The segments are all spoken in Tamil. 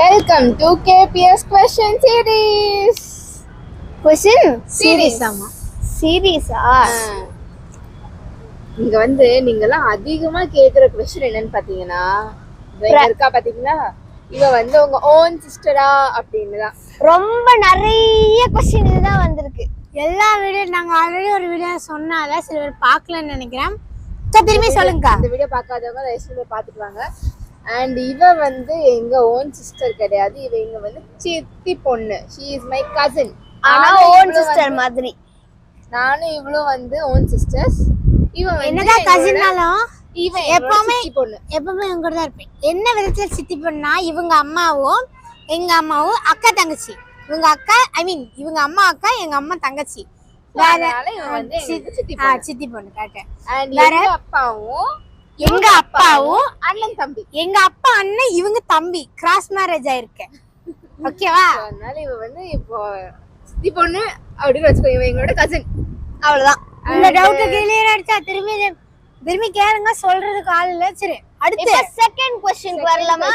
Welcome to KPS question series question Series. ஆமா சீரியஸா இங்க வந்து நீங்கலாம் அதிகமா கேக்குற கொஸ்டின் என்னன்னு பாத்தீங்கன்னா இருக்கா பாத்தீங்களா? இவ வந்து உங்க ஓன் சிஸ்டரா அப்படின்னு தான். ரொம்ப நிறைய கொஸ்டின் இதுதான் வந்திருக்கு. எல்லா வீடியோ நாங்க ஆல்ரெடி ஒரு வீடியோ சொன்னால சில பேர் பார்க்கலன்னு நினைக்கிறேன். திரும்பி சொல்லுங்கக்கா. இந்த வீடியோ பார்க்காதவங்க தயவு செஞ்சு போய் பார்த்துட்டு வாங்க. அண்ட் இவ வந்து எங்க ஓன் சிஸ்டர் கிடையாது. இவ இங்க வந்து சித்தி பொண்ணு. ஷீ இஸ் மை கசின் ஆனா ஓன் சிஸ்டர் மாதிரி. நானும் இவளும் வந்து ஓன் சிஸ்டர்ஸ் இவ வந்து என்னதான் கசின்னாலும் இவன் எப்பவுமே- பொண்ணு. எப்பவுமே இவங்க கூட தான் இருப்பேன். என்ன விதத்துல சித்தி பண்ணா? இவங்க அம்மாவும் எங்க அம்மாவும் அக்கா தங்கச்சி. இவங்க அக்கா ஐ மீன் இவங்க அம்மா அக்கா எங்க அம்மா தங்கச்சி. வேற இவன் சித்தி பொண்ணு. கரெக்ட் வேற? அப்பாவும் எங்க அப்பாவும் அண்ணன் தம்பி. எங்க அப்பா அண்ணன் இவங்க தம்பி. கிராஸ் மேரேஜ் ஆயிருக்கு ஓகேவா? அதனால இவ வந்து இப்போ சித்தி பொண்ணு அப்படின்னு வச்சுக்கோ இவன் எங்களோட கசின் அவ்வளவுதான். இந்த டவுட் கிளியர் அடிச்சா திரும்பி திரும்பி கேளுங்க சொல்றதுக்கு ஆள் இல்ல சரி. அடுத்து செகண்ட் கொஸ்டின் வரலாமா?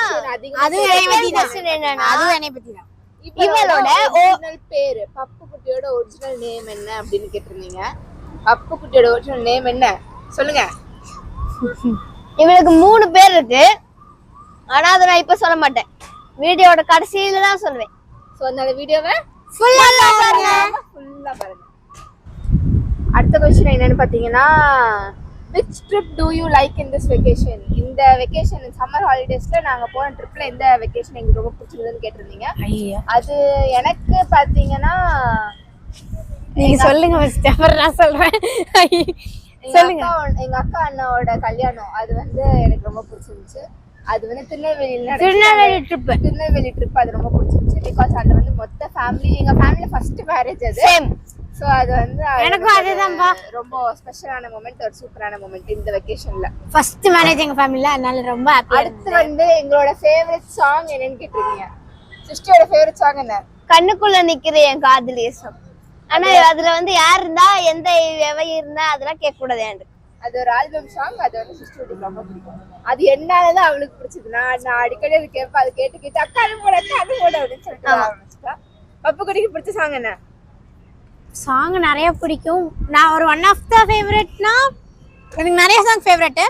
அதுவும் என்னை பத்தி என்னன்னா அதுவும் என்னை பத்தி தான். இவளோட இவளோட ஒரிஜினல் பேரு பப்பு குட்டியோட ஒரிஜினல் நேம் என்ன அப்படின்னு கேட்டிருந்தீங்க? பப்பு குட்டியோட ஒரிஜினல் நேம் என்ன? சொல்லுங்க. இவளுக்கு மூணு பேர் இருக்கு. ஆனா அதை நான் இப்ப சொல்ல மாட்டேன். வீடியோட கடைசியில தான் சொல்லுவேன். சோ அதனால வீடியோவை ஃபுல்லா பாருங்க ஃபுல்லா பாருங்க. அடுத்த கொஸ்டின் என்னன்னு பாத்தீங்கன்னா which trip do you like in this vacation இந்த வெக்கேஷன் சம்மர் ஹாலிடேஸ்ல நாங்க போன ட்ரிப்ல எந்த வெக்கேஷன் எங்களுக்கு ரொம்ப பிடிச்சிருந்ததுன்னு கேட்டிருந்தீங்க? ஐயோ அது எனக்கு பாத்தீங்கன்னா நீங்க சொல்லுங்க ஃபர்ஸ்ட் அப்புறம் நான் சொல்றேன். சொல்லுங்க. எங்க அக்கா அண்ணாவோட கல்யாணம் அது வந்து எனக்கு ரொம்ப பிடிச்சிருந்துச்சு. அது வந்து திருநெல்வேலியில். திருநெல்வேலி ட்ரிப் திருநெல்வேலி ட்ரிப் அது ரொம்ப பிடிச்சிருந்துச்சு. பிகாஸ் அது வந்து மொத்த ஃபேமிலி எங்க ஃபேமிலி ஃபர்ஸ்ட் மேரேஜ் அது. சேம் ஸோ அது வந்து அது எனக்கும் வந்து அதுதான்பா. ரொம்ப ஸ்பெஷலான மூமெண்ட் ஒரு சூப்பரான மூமெண்ட் இந்த வெக்கேஷன்ல ஃபர்ஸ்ட் மேரேஜ் எங்க ஃபேமிலில அதனால ரொம்ப அடுத்து வந்து எங்களோட ஃபேவரட் சாங் என்னன்னு கேட்டிருக்கீங்க. சிஸ்டரோட ஃபேவரட் சாங் என்ன? கண்ணுக்குள்ள நிக்கிற என் காதலி இசம் ஆனா அதுல வந்து யார் இருந்தா எந்த எவை இருந்தா அதெல்லாம் கேட்க கூடாது அது ஒரு ஆல்பம் சாங் அது வந்து சிஸ்டருக்கு ரொம்ப பிடிக்கும். அது என்னாலதான் அவளுக்கு பிடிச்சது. நான் நான் அடிக்கடி அது கேட்பேன் அது கேட்டு கேட்டு அக்கா அது போட அக்கா அது போட அப்படின்னு சொல்லிட்டு பப்பு குடிக்கு பிடிச்ச சாங் என்ன? சாங் நிறைய பிடிக்கும். நான் ஒரு ஒன் ஆஃப் த ஃபேவரட்னா எனக்கு நிறைய சாங் ஃபேவரட்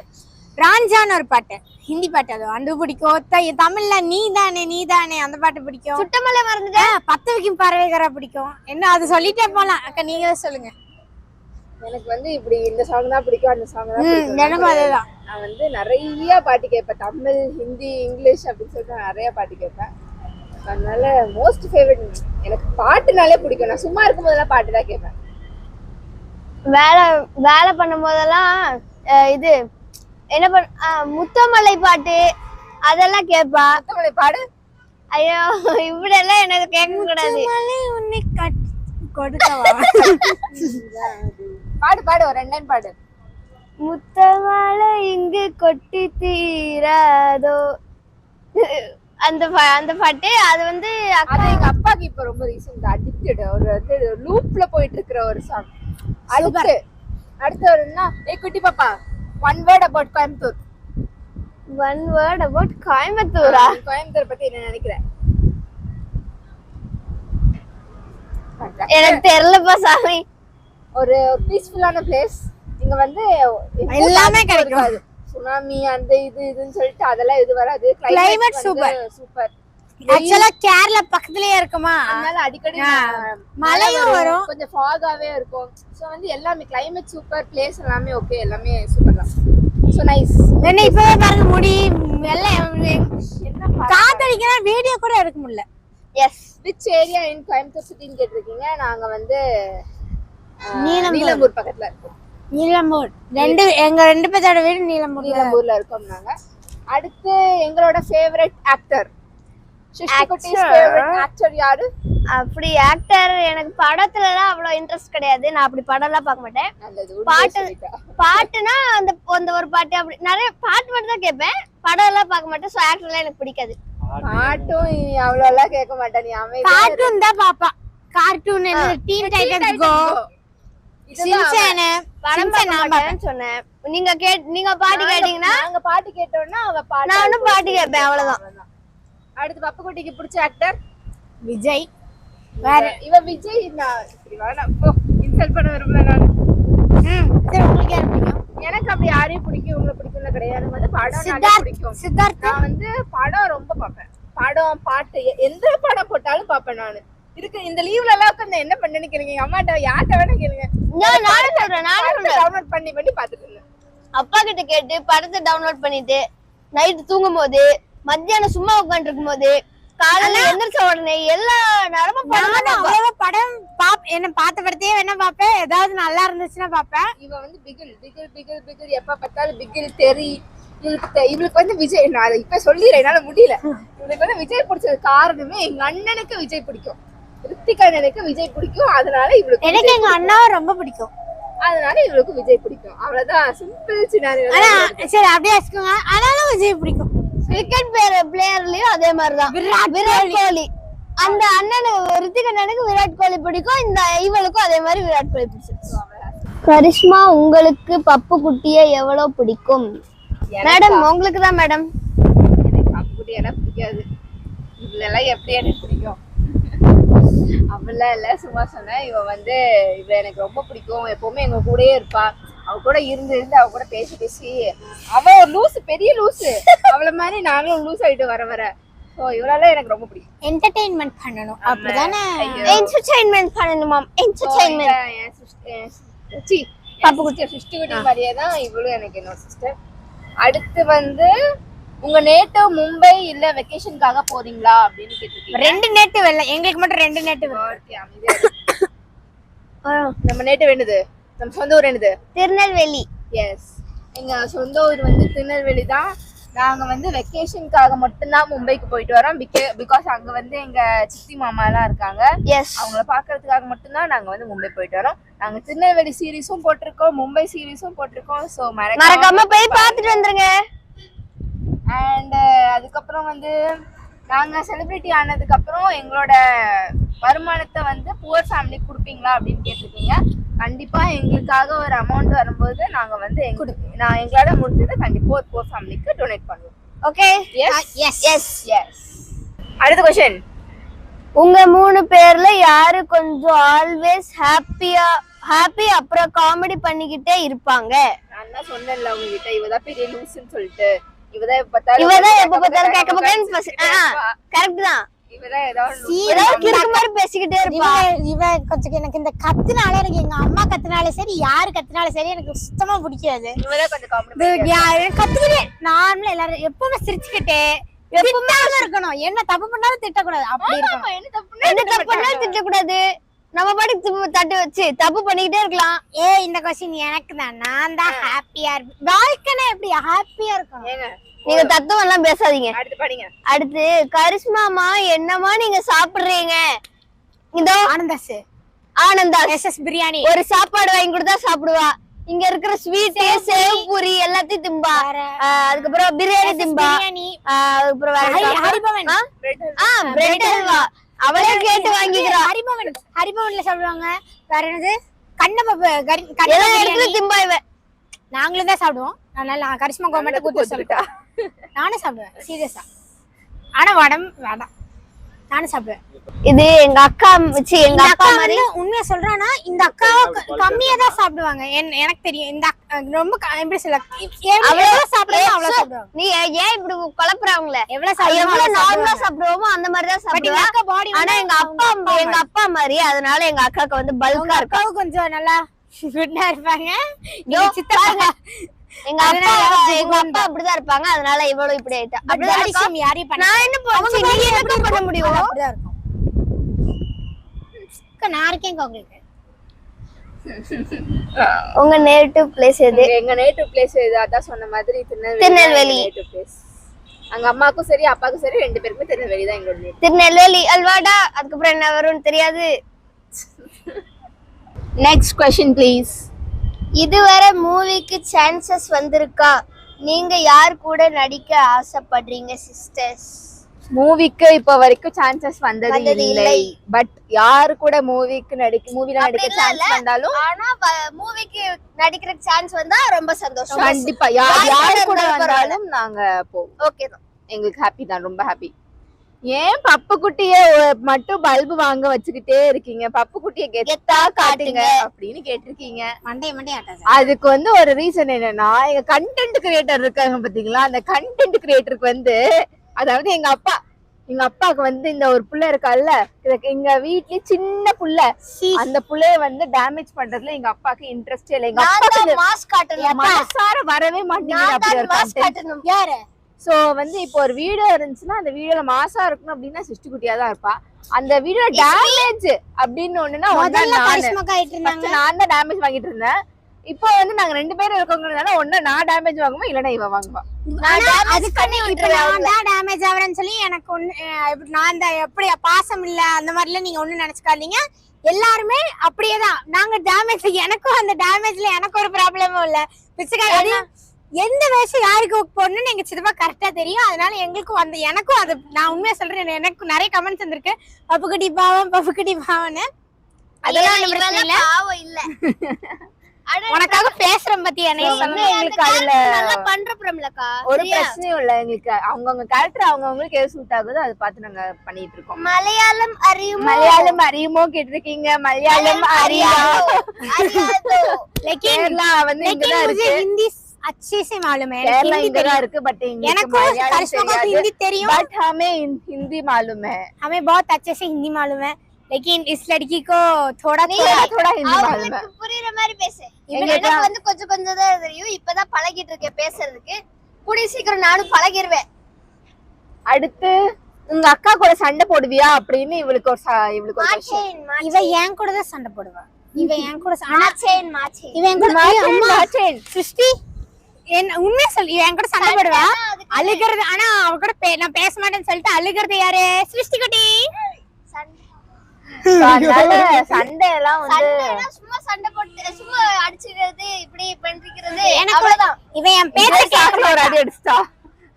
ராஞ்சான்னு ஒரு பாட்டு ஹிந்தி பாட்டு அது. அது பிடிக்கும். த- தமிழ்ல நீ தானே நீ தானே அந்த பாட்டு பிடிக்கும். சுட்டமலை மறந்துட்டேன். பத்து வைக்கும் பறவைகரா பிடிக்கும். என்ன அது சொல்லிட்டே போலாம். அக்கா நீங்களே சொல்லுங்க. எனக்கு வந்து இப்படி இந்த சாங் தான் பிடிக்கும் அந்த சாங் தான் எனக்கும் அதேதான். நான் வந்து நிறைய பாட்டு கேட்பேன். தமிழ் ஹிந்தி இங்கிலீஷ் அப்படின்னு சொல்லிட்டு நிறைய பாட்டு கேட்பேன். அதனால மோஸ்ட் ஃபேவரட் எனக்கு பாட்டுனாலே பிடிக்கும். நான் சும்மா இருக்கும் போதெல்லாம் பாட்டு தான் கேட்பேன். வேலை வேலை பண்ணும் போதெல்லாம் இது என்ன பண்ண முத்தமலை பாட்டு அதெல்லாம் கேட்பா தமிழை பாடு? ஐயோ இப்படி எல்லாம் எனக்கு கேட்க கூடாது. உன்னை கட் கொடுக்கவா? பாடு பாடு ஒரு ரெண்டு பாடு. முத்தமலை இங்கு கொட்டி தீராதோ. அந்த அந்த பாட்டு அது வந்து அக்கா அது எங்க அப்பாக்கு இப்ப ரொம்ப ரீசெண்ட் அடிக்டட் ஒரு வந்து லூப்ல போயிட்டு இருக்கிற ஒரு சாங் அடுத்து அடுத்து ஒரு என்ன? ஏ குட்டி பாப்பா. One word about Coimbatore one word about கோயம்புத்தூரா Coimbatore பத்தி என்ன நினைக்கிற எனக்கு தெரியலப்பா சாமி. ஒரு பீஸ்ஃபுல்லான பிளேஸ் இங்க வந்து எல்லாமே கிடைக்கும். சுனாமி அந்த இது இதுன்னு சொல்லிட்டு அதெல்லாம் இது வராது. Climate super. சூப்பர் ஆக்சுவலா கேரளா பக்கத்துலயே இருக்குமா? அதனால அடிக்கடி மழையும் வரும். கொஞ்சம் ஃபாகாவே இருக்கும். சோ வந்து எல்லாமே கிளைமேட் சூப்பர் பிளேஸ் எல்லாமே ஓகே எல்லாமே சூப்பர் தான். சோ நைஸ் என்ன இப்பவே பாருங்க முடி எல்லாம் என்ன காத்தடிக்கிறா வீடியோ கூட எடுக்க முடியல. Yes which area in Coimbatore சிட்டின்னு கேட்டிருக்கீங்க? நாங்க வந்து. நீலம்பூர். பக்கத்துல இருக்கோம். நீலம்பூர். ரெண்டு எங்க ரெண்டு பேர்த்தோட வீடு நீலம்பூர் நீலம்பூர்ல இருக்கோம் நாங்க. அடுத்து எங்களோட ஃபேவரட் ஆக்டர் அப்படி ஆக்டர் எனக்கு படத்துலலாம் அவ்வளோ இன்ட்ரெஸ்ட் கிடையாது. நான் அப்படி படம்லாம் பார்க்க மாட்டேன். பாட்டு பாட்டு பாட்டுனா அந்த அந்த ஒரு பாட்டு அப்படி நிறைய பாட்டு மட்டும் தான் கேட்பேன். படம் எல்லாம் பார்க்க மாட்டேன். ஸோ ஆக்டர்லாம் எனக்கு பிடிக்காது. பாட்டும் அவ்வளவு எல்லாம் கேட்க மாட்டேன் நீ. கார்ட்டூன் தான் பாப்பா கார்ட்டூன் டீன் டைட்டன்ஸ் கோ படம் நீங்க கேட் நீங்க பாட்டு கேட்டீங்கன்னா பாட்டு கேட்டோம்னா அவ பாட்டு நானும் பாட்டு கேட்பேன் அவ்வளவுதான். அடுத்து பப்புக்குட்டிக்கு பிடிச்ச ஆக்டர் விஜய். வேற. இவ விஜய் இன்சல்ட் பண்ண விரும்பல நான். ம் சரி உங்களுக்கு யார் பிடிக்கும் எனக்கு அப்படி யாரையும் பிடிக்கும் இவங்களை பிடிக்கும்னு கிடையாது. வந்து படம் பிடிக்கும். சித்தார்த்? நான் வந்து படம் ரொம்ப பார்ப்பேன். படம் பாட்டு எந்த படம் போட்டாலும் பார்ப்பேன் நான். இருக்கு இந்த லீவ்ல எல்லாம் உட்காந்து என்ன பண்ணேன்னு கேளுங்க. எங்க அம்மாட்ட யார்கிட்ட வேணா கேளுங்க. நான் நானும் சொல்றேன் நானும் டவுன்லோட் பண்ணி பண்ணி பார்த்துட்டு இருந்தேன். அப்பா கிட்ட கேட்டு படத்தை டவுன்லோட் பண்ணிட்டு நைட்டு தூங்கும் போது மத்தியானம் சும்மா உட்காந்துட்டு இருக்கும் போது காலையில எந்திரிச்ச உடனே எல்லா நேரமும் அவ்வளவா படம் பாப் என்ன பார்த்த படத்தையே வேணா பார்ப்பேன். ஏதாவது நல்லா இருந்துச்சுன்னா பார்ப்பேன். இவ வந்து பிகில் பிகில் பிகில் பிகில். எப்ப பார்த்தாலும் பிகில் தெரி. இவளுக்கு இவளுக்கு வந்து விஜய் நான் அதை இப்ப சொல்லிடுறேன். என்னால முடியல. இவளுக்கு வந்து விஜய் பிடிச்சது காரணமே எங்க அண்ணனுக்கு விஜய் பிடிக்கும். ரித்திக் அண்ணனுக்கு விஜய் பிடிக்கும். அதனால இவளுக்கு எனக்கு எங்க அண்ணாவை ரொம்ப பிடிக்கும். அதனால இவளுக்கு விஜய் பிடிக்கும். அவ்வளவுதான். சிம்பிள் சினாரியோ ஆனா சரி அப்படியே வச்சுக்கோங்க. ஆனாலும் விஜய் பிடிக்கும். கிரிக்கெட் பிளேயர்லயும் அதே மாதிரிதான். விராட் விராட் கோலி. அந்த அண்ணனுக்கு ரித்திக் அண்ணனுக்கு விராட் கோலி பிடிக்கும். இந்த இவளுக்கும் அதே மாதிரி விராட் கோலி பிடிச்சிருக்கு கரிஷ்மா உங்களுக்கு பப்பு குட்டிய எவ்வளவு பிடிக்கும்? மேடம் உங்களுக்கு தான் மேடம். எனக்கு அப்படி எனக்கு பிடிக்காது. இவளெல்லாம் எப்படி எனக்கு பிடிக்கும்? அப்படிலாம் இல்ல சும்மா சொன்னேன். இவ வந்து இவ எனக்கு ரொம்ப பிடிக்கும். எப்பவுமே எங்க கூடயே இருப்பா. அவ கூட இருந்து இருந்து அவ கூட பேசி பேசி. அவ ஒரு லூசு பெரிய லூசு. அவள மாதிரி நாங்களும் லூஸ் ஆயிட்டு வர வர. ஸோ இவளால எனக்கு ரொம்ப பிடிக்கும். என்டர்டெயின்மெண்ட் பண்ணணும். அப்படிதானே? என்டர்டைன்மெண்ட் பண்ணணுமாம் So, என்டர்டைன்மெண்ட் இந்த என் sister- என் sis- சி, என் sister, sister குட்டி. மாதிரியே தான் இவளும் எனக்கு என்னோட சிஸ்டர் அடுத்து வந்து உங்க நேட்டிவ் மும்பை இல்ல வெக்கேஷனுக்காக போறீங்களா அப்படின்னு கேட்டிருக்கீங்க. ரெண்டு நேட்டு வெள்ள எங்களுக்கு மட்டும் ரெண்டு நேட்டு இரு. நம்ம நேட்டிவ் என்னது நம்ம சொந்த ஊர் என்னது? திருநெல்வேலி. எஸ் எங்க சொந்த ஊர் வந்து திருநெல்வேலி தான். நாங்க வந்து வெக்கேஷனுக்காக மட்டும்தான் மும்பைக்கு போயிட்டு வரோம். பிகாஸ் அங்க வந்து எங்க சித்தி மாமா எல்லாம் இருக்காங்க. எஸ் அவங்கள பாக்குறதுக்காக மட்டும்தான் நாங்க வந்து மும்பை போயிட்டு வரோம். நாங்க திருநெல்வேலி சீரிஸும் போட்டிருக்கோம். மும்பை சீரிஸும் போட்டிருக்கோம். ஸோ மறக்காம போய் பார்த்துட்டு வந்துருங்க. அண்ட் அதுக்கப்புறம் வந்து நாங்க செலிபிரிட்டி ஆனதுக்கு அப்புறம் எங்களோட வருமானத்தை வந்து புவர் ஃபேமிலிக்கு கொடுப்பீங்களா அப்படின்னு கேட்டிருக்கீங்க. கண்டிப்பா எங்களுக்காக ஒரு அமௌண்ட் வரும்போது நாங்க வந்து நான் எங்களால முடிஞ்சதை கண்டிப்பா ஒரு புவர் ஃபேமிலிக்கு டொனேட் பண்ணுவோம். Okay yes yes yes yes அடுத்த கொஸ்டின் உங்க மூணு பேர்ல யாரு கொஞ்சம் ஆல்வேஸ் ஹாப்பியா ஹாப்பி அப்புறம் காமெடி பண்ணிக்கிட்டே இருப்பாங்க? நான் தான் சொன்னேன்ல உங்ககிட்ட இவதான் பெரிய லூசுன்னு சொல்லிட்டு. இவதான் எப்ப பார்த்தாலும் இவதான் எப்ப பார்த்தாலும் கரெக்ட் தான். பேசிக்கிட்டே இருப்பா. கொஞ்சம் எனக்கு இந்த கத்துனாலே எனக்கு எங்க அம்மா கத்துனாலே சரி யாரு கத்துனாலும் சரி எனக்கு சுத்தமா பிடிக்காது. கத்துக்கிட்டே நார்மலா எல்லாரும் எப்பவுமே சிரிச்சுக்கிட்டே திட்டாம இருக்கணும். என்ன தப்பு பண்ணாலும் திட்டக்கூடாது. அப்படி என்ன தப்பு பண்ணாலும் திட்டக்கூடாது. நம்ம திரும்ப தட்டு வச்சு தப்பு பண்ணிக்கிட்டே இருக்கலாம். ஏ இந்த கொஸ்டின் எனக்கு தான். நான் தான் ஹாப்பியா இருப்பேன் வாழ்க்கைனா எப்படி? ஹாப்பியா இருக்கணும். ஏங்க நீங்க தத்துவம் எல்லாம் பேசாதீங்க. அடுத்து படிங்க. அடுத்து கரிஷ்மாமா என்னமா நீங்க சாப்பிடுறீங்க? இதோ Anandhas. Ananda yes yes biryani. ஒரு சாப்பாடு வாங்கி கொடுத்தா சாப்பிடுவா. இங்க இருக்கிற ஸ்வீட் சேவ் பூரி எல்லாத்தையும் திம்பா. அதுக்கப்புறம் பிரியாணி திம்பா. அதுக்கப்புறம் பிரெட் அல்வா. அவளே கேட்டு வாங்கிக்கிறா. ஹரிபவன். ஹரிபவன்ல சாப்பிடுவாங்க. வேற என்னது? கண்ணப்ப திம்பா இவ நாங்களும் தான் சாப்பிடுவோம். அதனால நான் கரிஷ்மா கவர்மெண்ட் கூத்து சொல்லிட்டா நானும் சாப்பிடுவேன் சீரியஸா ஆனா வடம் வேண்டாம். நானும் சாப்பிடுவேன். இது எங்க அக்கா வச்சு எங்க அக்கா மாதிரி உண்மையா சொல்றானா இந்த அக்காவை கம்மியா தான் சாப்பிடுவாங்க. என்- எனக்கு தெரியும். இந்த ரொம்ப எப்படி சொல்ல எவ்வளவு சாப்பிடுவோம் அவ்வளவு சாப்பிடுவாங்க. நீ ஏன் இப்படி குழப்புறாங்களே? எவ்வளவு சாப்பிடுவோம் எவ்வளவு நார்மலா சாப்பிடுவாங்க. சாப்பிடுவோமோ அந்த மாதிரி தான் பட் எங்க சாப்பிடுவா அக்கா பாடி ஆனா எங்க அப்பா எங்க அப்பா மாதிரி அதனால எங்க அக்காக்கு வந்து பல்கா இருக்கா அக்காவும் கொஞ்சம் நல்லா குட்டா இருப்பாங்க. எங்க அப்பா எங்க அப்பா அப்படிதான் இருப்பாங்க. அதனால இவ்வளவு இப்படி ஆயிட்டா. அப்படிதான் யாரையும் நான் என்ன நீ என்ன பண்ண முடியும்? அப்படிதான் இருக்கும். அக்கா, நான் இருக்கேன் உங்களுக்கு. உங்க நேட்டிவ் பிளேஸ் எது? எங்க- நேட்டிவ் பிளேஸ் இது அதான் சொன்ன மாதிரி திருநெல்வேலி. திருநெல்வேலி. நேட்டிவ் பிளேஸ் அங்க அம்மாக்கும் சரி அப்பாக்கும் சரி ரெண்டு பேருக்குமே திருநெல்வேலி தான் எங்களோட திருநெல்வேலி அல்வாடா. அதுக்கப்புறம் என்ன வரும்னு தெரியாது. நெக்ஸ்ட் கொஸ்டின் ப்ளீஸ் இதுவரை மூவிக்கு சான்சஸ் வந்திருக்கா? நீங்க யார் கூட நடிக்க ஆசைப்படுறீங்க சிஸ்டர்ஸ் மூவிக்கு இப்ப வரைக்கும் சான்சஸ் வந்தது வந்தது இல்லை. இல்லை. பட் யாரு கூட மூவிக்கு நடிக்க மூவில நடிக்க அப்படிலாம் சான்ஸ் இல்ல. வந்தாலும் ஆனா மூவிக்கு நடிக்கிற சான்ஸ் வந்தா ரொம்ப சந்தோஷம். கண்டிப்பா. யார் யார் யாரு கூட வந்தாலும் நாங்க போவோம். ஓகே தான். எங்களுக்கு ஹாப்பி தான். ரொம்ப ஹாப்பி ஏன் பப்பு குட்டிய மட்டும் பல்பு வாங்க வச்சுக்கிட்டே இருக்கீங்க? பப்பு குட்டிய கெத்தா காட்டுங்க அப்படின்னு கேட்டிருக்கீங்க. மண்டே மண்டே அதுக்கு வந்து ஒரு ரீசன் என்னன்னா எங்க கண்டென்ட் கிரியேட்டர் இருக்காங்க பாத்தீங்களா? அந்த கண்டென்ட் கிரியேட்டருக்கு வந்து அதாவது எங்க அப்பா எங்க அப்பாவுக்கு வந்து இந்த ஒரு புள்ள இருக்கால்ல இதுக்கு எங்க வீட்லயே சின்ன புள்ள. அந்த புள்ளைய வந்து டேமேஜ் பண்றதுல எங்க அப்பாக்கு இன்ட்ரெஸ்ட் இல்ல. எங்க மனசார வரவே மாட்டேங்குது அப்படி ஒரு சோ வந்து இப்போ ஒரு வீடியோ இருந்துச்சுன்னா அந்த வீடியோல மாசா இருக்கணும் அப்படின்னா சிஷ்டி குட்டியா தான் இருப்பா. அந்த வீடியோ டேமேஜ் அப்படின்னு ஒண்ணுன்னா ஒண்ணா நானு. நான் தான் டேமேஜ் வாங்கிட்டு இருந்தேன். இப்போ வந்து நாங்க ரெண்டு பேரும் இருக்கோங்கிறதுனால ஒண்ணு நான் டேமேஜ் வாங்குவோம் இல்லனா இவ வாங்குவா. ஆனா அதுக்காண்டி இப்ப நான் தான் டேமேஜ் ஆகுறேன்னு சொல்லி எனக்கு ஒண்ணு நான் எப்படி பாசம் இல்ல அந்த மாதிரிலாம் நீங்க ஒண்ணும் நினைச்சுக்காதீங்க. எல்லாருமே அப்படியே தான் நாங்க டேமேஜ் எனக்கும் அந்த டேமேஜ்ல எனக்கு ஒரு ப்ராப்ளமும் இல்ல. பிச்சைக்காரி எந்த வயசு யாருக்கு போடணும்னு நீங்க சிதமா கரெக்டா தெரியும். அதனால எங்களுக்கும் வந்து எனக்கும் அது நான் உண்மையா சொல்றேன் எனக்கு நிறைய கமெண்ட்ஸ் வந்திருக்கு. பப்புக்குட்டி பாவம் பப்புக்குட்டி பாவம்னு. அதெல்லாம் பிரச்சனை இல்ல. பாவம் இல்ல. உனக்காக பேசுறேன் பத்தி எங்களுக்கு அதுல ஒரு பிரச்சனையும் இல்ல எங்களுக்கு. அவங்கவுங்க கேரக்டர் அவங்கவுங்களுக்கு எது சூட் ஆகுதோ அதை பார்த்து நாங்க பண்ணிட்டு இருக்கோம். மலையாளம் அறியும்? மலையாளம் அறியுமோ கேட்டிருக்கீங்க. மலையாளம் அறியா கேரளா வந்து இங்கதான் ஹிந்தி अच्छे से मालूम है கேரளா हिंदी இங்கதான் தெரியும் இருக்கு பட் எனக்கு करिश्मा को हिंदी தெரியும் बट हमें हिं- हिंदी मालूम है हमें बहुत अच्छे से हिंदी मालूम है लेकिन इस लड़की को थोड़ा थोड़ा थोड़ा थोड़ा हिंदी मालूम है அவங்களுக்கு புரியுற மாதிரி பேசு எங்களுக்கு எனக்கு வந்து கொஞ்சம் கொஞ்சம் தான் தெரியும் இப்பதான் பழகிட்டு இருக்கேன் பேசுறதுக்கு கூடிய சீக்கிரம் நானும் பழகிருவேன் அடுத்து உங்க அக்கா கூட சண்டை போடுவியா அப்படின்னு இவளுக்கு ஒரு ச- இவளுக்கு ஒரு question. மாச்சேன் இவ என் கூட தான் சண்டை போடுவா இவ என் கூட ச- ஆனா மாச்சேன் மாச்சேன் இவ என் கூட ஏய், மாச்சேன், அம்மா மாச்சேன். சிருஷ்டி என்ன உண்மையா சொல்லி என் கூட சண்டை போடுவா? அழுகிறது ஆனா அவ கூட பே- நான் பேச மாட்டேன்னு சொல்லிட்டு அழுகிறது யாரு? சிருஷ்டி குட்டி. சண்டை எல்லாம் வந்து சும்மா சண்டை போட்டு சும்மா அடிச்சுக்கிறது இப்படி பண்றது எனக்கு அவ்வளவுதான். இவ என் பேச்ச சாக்குல ஒரு அடி அடிச்சிட்டா.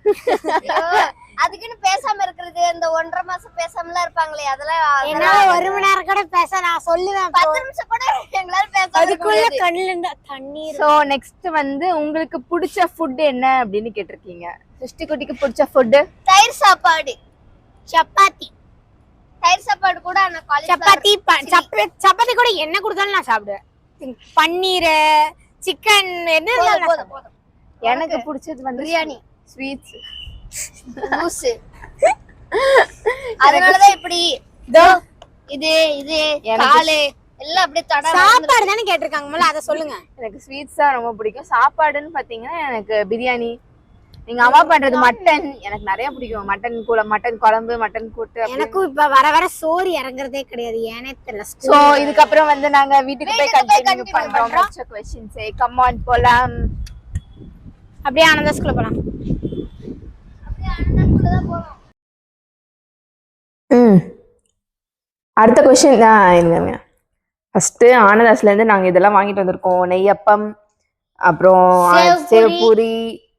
அதுக்குன்னு பேசாம இருக்கிறது இந்த ஒன்றரை மாசம் பேசாமலாம் இருப்பாங்களே அதெல்லாம் என்னால ஒரு மணி நேரம் கூட பேச நான் சொல்லுவேன். பத்து நிமிஷம் கூட எங்களால பேச அதுக்குள்ள கண்ணுல இருந்து தண்ணீர். சோ நெக்ஸ்ட் வந்து உங்களுக்கு பிடிச்ச ஃபுட் என்ன அப்படின்னு கேட்டிருக்கீங்க? சிருஷ்டி குட்டிக்கு பிடிச்ச ஃபுட் தயிர் சாப்பாடு. சப்பாத்தி. தயிர் சாப்பாடு கூட நான் காலேஜ் சப்பாத்தி சப்பாத்தி கூட என்ன கொடுத்தாலும் நான் சாப்பிடுவேன். பன்னீர் சிக்கன் என்ன. எனக்கு பிடிச்சது வந்து பிரியாணி. ஸ்வீட்ஸ் அதனாலதான் இப்படி இதோ இது இது காலு எல்லாம் அப்படியே தட சாப்பாடு தானே கேட்டிருக்காங்க முதல்ல அதை சொல்லுங்க. எனக்கு ஸ்வீட்ஸ் தான் ரொம்ப பிடிக்கும். சாப்பாடுன்னு பாத்தீங்கன்னா எனக்கு பிரியாணி. எங்க அம்மா பண்றது மட்டன் எனக்கு நிறைய பிடிக்கும். மட்டன் கூட மட்டன் குழம்பு மட்டன் கூட்டு. எனக்கும் இப்ப வர வர சோறு இறங்குறதே கிடையாது. ஏனே தெரியல சோ இதுக்கப்புறம் வந்து நாங்க வீட்டுக்கு போய் கண்டினியூ பண்றோம். கொஸ்டின்ஸ் கம் ஆன் போலாம். அப்படியே ஆனந்த ஸ்கூல்ல போலாம். ம். அடுத்த கொஸ்டின் இருங்க ஃபர்ஸ்ட் ஆனதாஸ்ல இருந்து நாங்க இதெல்லாம் வாங்கிட்டு வந்திருக்கோம். நெய்யப்பம் அப்புறம் சேவ் சேவ்பூரி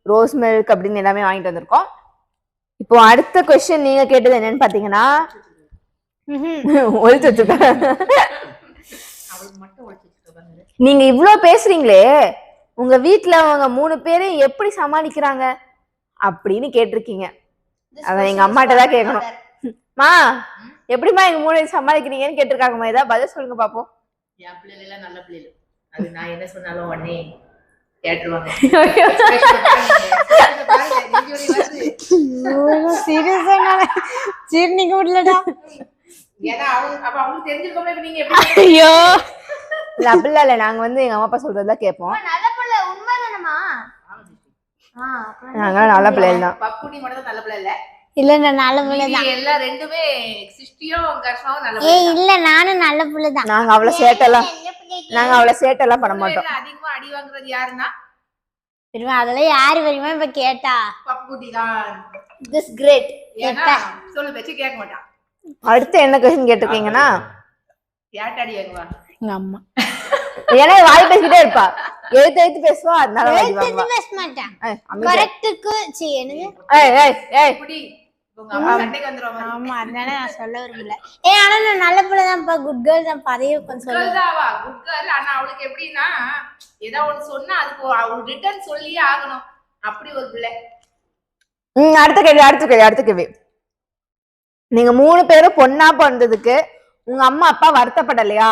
ரோஸ் மில்க் அப்படின்னு எல்லாமே வாங்கிட்டு வந்திருக்கோம். இப்போ அடுத்த கொஸ்டின் நீங்க கேட்டது என்னன்னு பாத்தீங்கன்னா ஒழிச்சு வச்சிருக்க நீங்க இவ்ளோ பேசுறீங்களே உங்க வீட்ல அவங்க மூணு பேரும் எப்படி சமாளிக்கிறாங்க? அப்படின்னு கேட்டிருக்கீங்க. அதான் எங்க அம்மாட்ட தான் கேட்கணும். மா எப்படிம்மா எங்க மூணு பேரும் சமாளிக்கிறீங்கன்னு கேட்டிருக்காங்கம்மா. ஏதாவது பதில் சொல்லுங்க பாப்போம். என் பிள்ளைகள் எல்லாம் நல்ல பிள்ளைகள் அது நான் என்ன சொன்னாலும் உடனே நீங்க வந்து எங்க அம்மா அப்பா சொல்றதுதான் கேட்போம். நாங்க நல்ல பிள்ளைகள் தான். மட்டும் தான் நல்ல பிள்ளை இல்ல? இல்ல நான் நல்ல பிள்ளை மீதி எல்லாம் ரெண்டுமே நல்ல ஏய் இல்ல நானும் நல்ல பிள்ளை தான் நாங்க அவ்வளவு சேட்டெல்லாம் நாங்க அவ்வளவு சேட்டெல்லாம் பண்ண மாட்டோம். அதிகமா அடி வாங்குறது யாருன்னா? அதெல்லாம் யாரு தெரியுமா இப்ப கேட்டா? தான். திஸ் கிரேட் சொல்லு பேச்சு கேட்க மாட்டான் அடுத்து என்ன கொஸ்டின் கேட்டிருக்கீங்கன்னா? யார்ட்ட அடி வாங்குவா? எங்க அம்மா. ஏன்னா வாய் பேசிக்கிட்டே இருப்பா. எழுத்து எழுத்து பேசுவா? அதனால வாய் வாங்குவா பேச மாட்டேன். கரெக்டுக்கு சி என்னது ஏய் ஏய் ஏய். ஆமா. அதனால நான் சொல்ல விரும்பல. ஏ ஆனா நான் நல்ல பிள்ளை தான்ப்பா. குட் கேர்ள் தான் அதையே கொஞ்சம் சொல்லுவேன் குட் கேர்ள் ஆனா அவளுக்கு எப்படின்னா ஏதோ ஒண்ணு சொன்னா அதுக்கு அவள் ரிட்டர்ன் சொல்லியே ஆகணும். அப்படி ஒரு பிள்ளை. ம் அடுத்த கேள்வி அடுத்த கேள்வி அடுத்த கேள்வி. நீங்க மூணு பேரும் பொண்ணா பிறந்ததுக்கு உங்க அம்மா அப்பா வருத்தப்படலையா?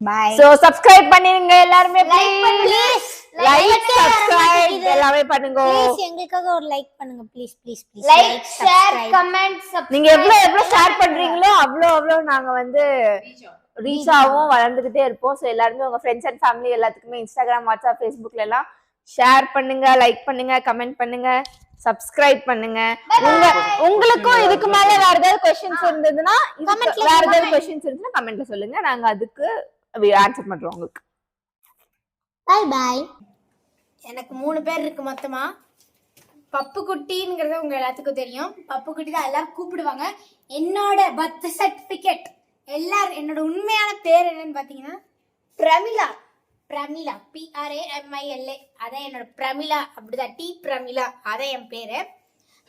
பாய் சோ சப்ஸ்கிரைப் பண்ணிருங்க எல்லாருமே ப்ளீஸ் லைக் சப்ஸ்கிரைப் எல்லாமே பண்ணுங்க. ப்ளீஸ் எங்களுக்காக ஒரு லைக் பண்ணுங்க. Please please please like share comment நீங்க எவ்வளவு எவ்வளவு ஷேர் பண்றீங்களோ அவ்வளவு அவ்வளவு நாங்க வந்து ரீச் ஆகும் வளர்ந்துகிட்டே இருப்போம். ஸோ எல்லாருமே உங்க ஃப்ரெண்ட்ஸ் அண்ட் ஃபேமிலி எல்லாத்துக்குமே இன்ஸ்டாகிராம் வாட்ஸ்அப் ஃபேஸ்புக்ல எல்லாம் ஷேர் பண்ணுங்க லைக் பண்ணுங்க கமெண்ட் பண்ணுங்க சப்ஸ்கிரைப் பண்ணுங்க. உங்க உங்களுக்கும் இதுக்கு மேல வேற ஏதாவது கொஸ்டின்ஸ் இருந்ததுன்னா வேற ஏதாவது கொஸ்டின்ஸ் இருந்துச்சுன்னா கமெண்ட்ல சொல்லுங்க. நாங்க அதுக்கு ஆன்சர் பண்றோம் உங்களுக்கு. பை பை எனக்கு மூணு பேர் இருக்கு மொத்தமா. பப்பு குட்டிங்கிறது உங்க எல்லாத்துக்கும் தெரியும். பப்பு குட்டி தான் எல்லாரும் கூப்பிடுவாங்க. என்னோட பர்த் சர்டிபிகேட் எல்லாரும் என்னோட உண்மையான பேர் என்னன்னு பாத்தீங்கன்னா பிரமிளா. பிரமிளா. பிஆர்ஏ எம்ஐஎல்ஏ அதான் என்னோட பிரமிளா. அப்படிதான். டி பிரமிளா. அதான் என் பேரு.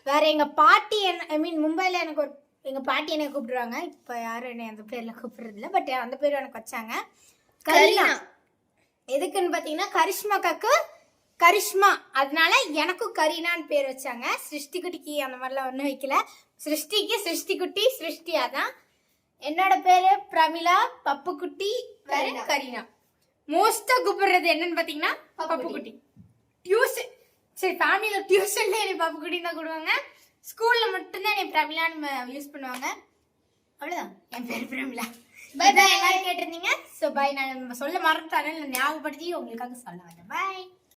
வேற எங்க பாட்டி என்ன ஐ மீன் மும்பைல எனக்கு ஒரு எங்க பாட்டி என்ன கூப்பிடுவாங்க. இப்ப யாரும் என்ன அந்த பேர்ல கூப்பிடுறது இல்ல பட் அந்த பேர் எனக்கு வச்சாங்க. கரீனா. எதுக்குன்னு பார்த்தீங்கன்னா கரிஷ்மாக்காக்கு கரிஷ்மா. அதனால எனக்கும் கரீனான்னு பேர் வச்சாங்க. சிருஷ்டி குட்டிக்கு அந்த மாதிரிலாம் ஒன்றும் வைக்கல. சிருஷ்டிக்கு சிருஷ்டி குட்டி சிருஷ்டி அதான். என்னோட பேரு பிரமிளா பப்பு குட்டி வேற கரீனா. மோஸ்டா கூப்பிடுறது என்னன்னு பார்த்தீங்கன்னா பப்பு குட்டி டியூஷன் சரி ஃபேமிலியில் டியூஷன்ல என்னை பப்பு குட்டின்னு தான் கூடுவாங்க ஸ்கூல்ல மட்டும்தான் என்னை பிரமிளான்னு யூஸ் பண்ணுவாங்க. அவ்வளவுதான். என் பேர் பிரமிளா. பை பை எல்லாரும் கேட்டிருந்தீங்க. ஸோ பை நான் சொல்ல மறந்துட்டேன் ஞாபகப்படுத்தி உங்களுக்காக சொல்ல வந்தேன். பை